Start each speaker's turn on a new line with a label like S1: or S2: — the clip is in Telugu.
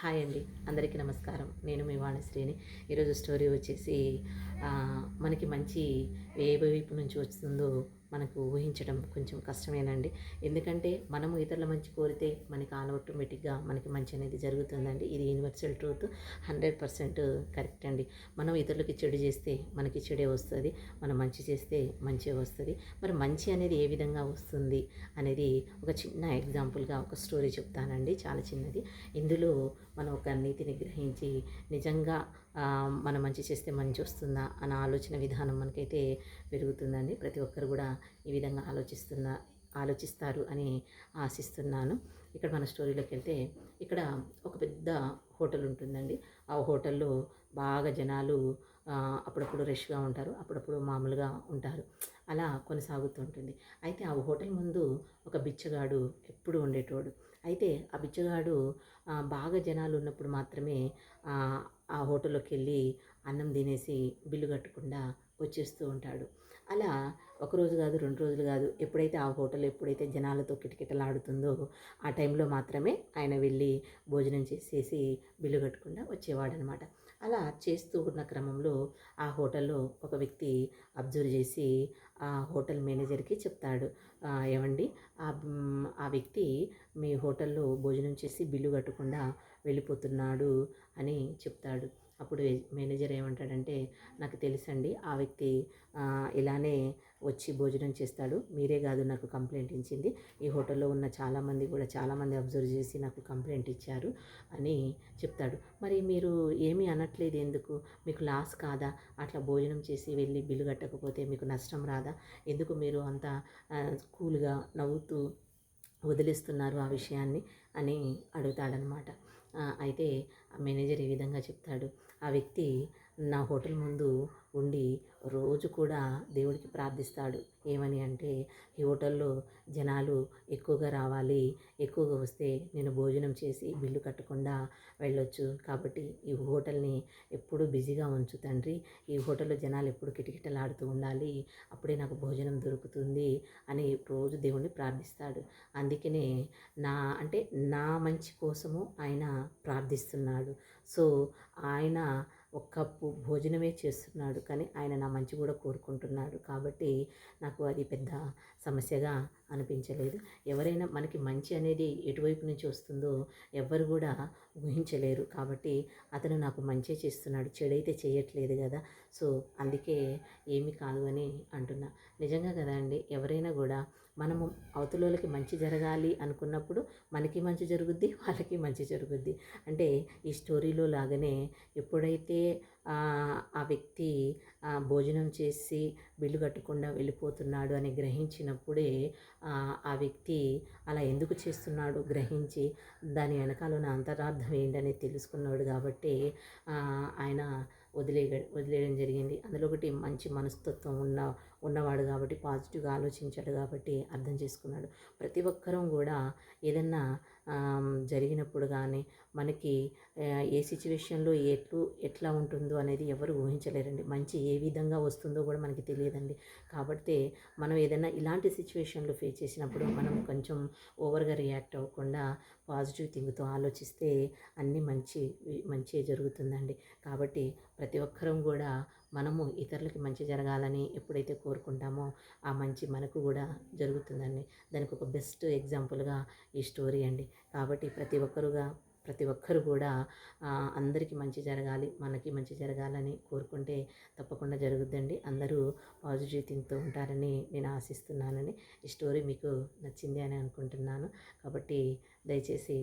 S1: హాయ్ అండి అందరికీ నమస్కారం. నేను మీ వాణిశ్రీని. ఈరోజు స్టోరీ వచ్చేసి మనకి మంచి ఏ వైపు నుంచి వస్తుందో మనకు ఊహించడం కొంచెం కష్టమేనండి. ఎందుకంటే మనము ఇతరుల మంచి కోరితే మనకి ఆటోమేటిక్గా మనకి మంచి అనేది జరుగుతుందండి. ఇది universal truth hundred percent correct అండి. మనం ఇతరులకి చెడు చేస్తే మనకి చెడే వస్తుంది. మనం మంచి చేస్తే మంచి వస్తుంది. మరి మంచి అనేది ఏ విధంగా వస్తుంది అనేది ఒక చిన్న ఎగ్జాంపుల్గా ఒక స్టోరీ చెప్తానండి. చాలా చిన్నది. ఇందులో మనం ఒక నీతిని గ్రహించి నిజంగా మనం మంచి చేస్తే మంచి వస్తుందా అన్న ఆలోచన విధానం మనకైతే పెరుగుతుందండి. ప్రతి ఒక్కరు కూడా ఈ విధంగా ఆలోచిస్తున్న ఆలోచిస్తారు అని ఆశిస్తున్నాను. ఇక్కడ మన స్టోరీలోకి వెళ్తే ఇక్కడ ఒక పెద్ద హోటల్ ఉంటుందండి. ఆ హోటల్లో బాగా జనాలు అప్పుడప్పుడు రష్గా ఉంటారు అప్పుడప్పుడు మామూలుగా ఉంటారు. అలా కొనసాగుతుంటుంది అయితే ఆ హోటల్ ముందు ఒక బిచ్చగాడు ఎప్పుడు ఉండేటోడు. అయితే ఆ బిచ్చగాడు బాగా జనాలు ఉన్నప్పుడు మాత్రమే ఆ, హోటల్లోకి వెళ్ళి అన్నం తినేసి బిల్లు కట్టకుండా వచ్చేస్తూ ఉంటాడు. అలా ఒక రోజు కాదు రెండు రోజులు కాదు ఎప్పుడైతే ఆ హోటల్ ఎప్పుడైతే జనాలతో కిటకిటలాడుతుందో ఆ టైంలో మాత్రమే ఆయన వెళ్ళి భోజనం చేసేసి బిల్లు కట్టకుండా వచ్చేవాడనమాట. అలా చేస్తూ ఉన్న క్రమంలో ఆ హోటల్లో ఒక వ్యక్తి అబ్జర్వ్ చేసి ఆ హోటల్ మేనేజర్కి చెప్తాడు. ఏమండి ఆ ఆ వ్యక్తి మీ హోటల్లో భోజనం చేసి బిల్లు కట్టకుండా వెళ్ళిపోతున్నాడు అని చెప్తాడు. అప్పుడు మేనేజర్ ఏమంటాడంటే నాకు తెలుసండి ఆ వ్యక్తి ఇలానే వచ్చి భోజనం చేస్తాడు. మీరే కాదు నాకు కంప్లైంట్ ఇచ్చింది. ఈ హోటల్లో ఉన్న చాలామంది కూడా చాలామంది అబ్జర్వ్ చేసి నాకు కంప్లైంట్ ఇచ్చారు అని చెప్తాడు. మరి మీరు ఏమీ అనట్లేదు ఎందుకు? మీకు లాస్ కాదా? అట్లా భోజనం చేసి వెళ్ళి బిల్లు కట్టకపోతే మీకు నష్టం రాదా? ఎందుకు మీరు అంత కూల్గా నవ్వుతూ వదిలేస్తున్నారు ఆ విషయాన్ని? అని అడుగుతాడనమాట అయితే ఆ మేనేజర్ ఈ విధంగా చెప్తాడు. ఆ వ్యక్తి నా హోటల్ ముందు ఉండి రోజు కూడా దేవుడికి ప్రార్థిస్తాడు. ఏమని అంటే ఈ హోటల్లో జనాలు ఎక్కువగా రావాలి ఎక్కువగా వస్తే నేను భోజనం చేసి బిల్లు కట్టకుండా వెళ్ళొచ్చు. కాబట్టి ఈ హోటల్ని ఎప్పుడూ బిజీగా ఉంచు తండ్రి. ఈ హోటల్లో జనాలు ఎప్పుడు కిటకిటలాడుతూ ఉండాలి. అప్పుడే నాకు భోజనం దొరుకుతుంది అని రోజు దేవుణ్ణి ప్రార్థిస్తాడు. అందుకనే నా అంటే నా మంచి కోసము ఆయన ప్రార్థిస్తున్నాడు. సో ఆయన ఒక కప్పు భోజనమే చేస్తున్నాడు. కానీ ఆయన నా మంచి కూడా కోరుకుంటున్నాడు. కాబట్టి నాకు అది పెద్ద సమస్యగా అనిపించలేదు. ఎవరైనా మనకి మంచి అనేది ఎటువైపు నుంచి వస్తుందో ఎవ్వరు కూడా ఊహించలేరు. కాబట్టి అతను నాకు మంచి చేస్తున్నాడు చెడైతే చేయట్లేదు కదా. సో అందుకే ఏమీ కాదు అని అంటున్నా. నిజంగా కదా అండి ఎవరైనా కూడా మనము అవతలోళ్ళకి మంచి జరగాలి అనుకున్నప్పుడు మనకి మంచి జరుగుద్ది వాళ్ళకి మంచి జరుగుద్ది. అంటే ఈ స్టోరీలో లాగానే ఎప్పుడైతే ఆ వ్యక్తి భోజనం చేసి బిల్లు కట్టకుండా వెళ్ళిపోతున్నాడు అని గ్రహించినప్పుడే ఆ, వ్యక్తి అలా ఎందుకు చేస్తున్నాడు గ్రహించి దాని వెనకాల ఉన్న అంతరార్థం ఏంటని తెలుసుకున్నాడు కాబట్టి ఆయన వదిలే వదిలేయడం జరిగింది. అందులో ఒకటి మంచి మనస్తత్వం ఉన్న ఉన్నవాడు కాబట్టి పాజిటివ్గా ఆలోచించాడు కాబట్టి అర్థం చేసుకున్నాడు. ప్రతి ఒక్కరూ కూడా ఏదన్నా జరిగినప్పుడు కానీ మనకి ఏ సిచ్యువేషన్లో ఎట్లు ఎట్లా ఉంటుందో అనేది ఎవరు ఊహించలేరండి. మంచి ఏ విధంగా వస్తుందో కూడా మనకి తెలియదండి. కాబట్టి మనం ఏదైనా ఇలాంటి సిచ్యువేషన్లో ఫేస్ చేసినప్పుడు మనం కొంచెం ఓవర్గా రియాక్ట్ అవ్వకుండా పాజిటివ్ థింగ్తో ఆలోచిస్తే అన్నీ మంచి మంచి జరుగుతుందండి. కాబట్టి ప్రతి ఒక్కరం కూడా మనము ఇతరులకి మంచి జరగాలని ఎప్పుడైతే కోరుకుంటామో ఆ మంచి మనకు కూడా జరుగుతుందండి. దానికి ఒక బెస్ట్ ఎగ్జాంపుల్గా ఈ స్టోరీ అండి. కాబట్టి ప్రతి ఒక్కరుగా ప్రతి ఒక్కరు కూడా అందరికీ మంచి జరగాలి మనకి మంచి జరగాలని కోరుకుంటే తప్పకుండా జరుగుద్దండి. అందరూ పాజిటివ్ థింగ్తో ఉంటారని నేను ఆశిస్తున్నానని ఈ స్టోరీ మీకు నచ్చింది అని అనుకుంటున్నాను. కాబట్టి దయచేసి